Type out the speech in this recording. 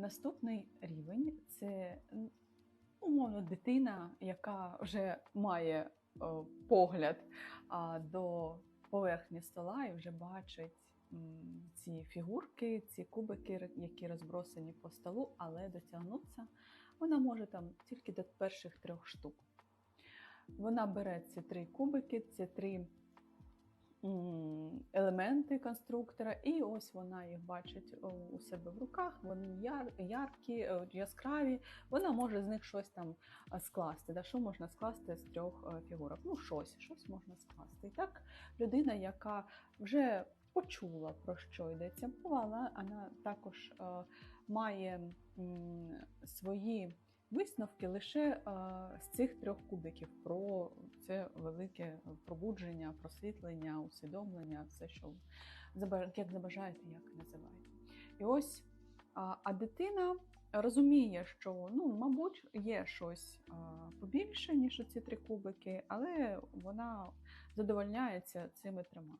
Наступний рівень це умовно дитина, яка вже має о, погляд до поверхні стола і вже бачить ці фігурки, ці кубики, які розбросані по столу, але дотягнутися вона може там тільки до перших трьох штук. Вона бере ці три кубики, ці три елементи конструктора, і ось вона їх бачить у себе в руках. Вони яр, яркі, е, яскраві. Вона може з них щось там е, скласти. Да? Що можна скласти з трьох е, фігурок? Ну, щось, щось можна скласти. І так, людина, яка вже почула про що йдеться мова, вона також е, має свої висновки лише з цих трьох кубиків про це велике пробудження, просвітлення, усвідомлення, все, що як забажаєте, як називаєте. І ось а, дитина розуміє, що ну, мабуть, є щось побільше, ніж ці три кубики, але вона задовольняється цими трьома.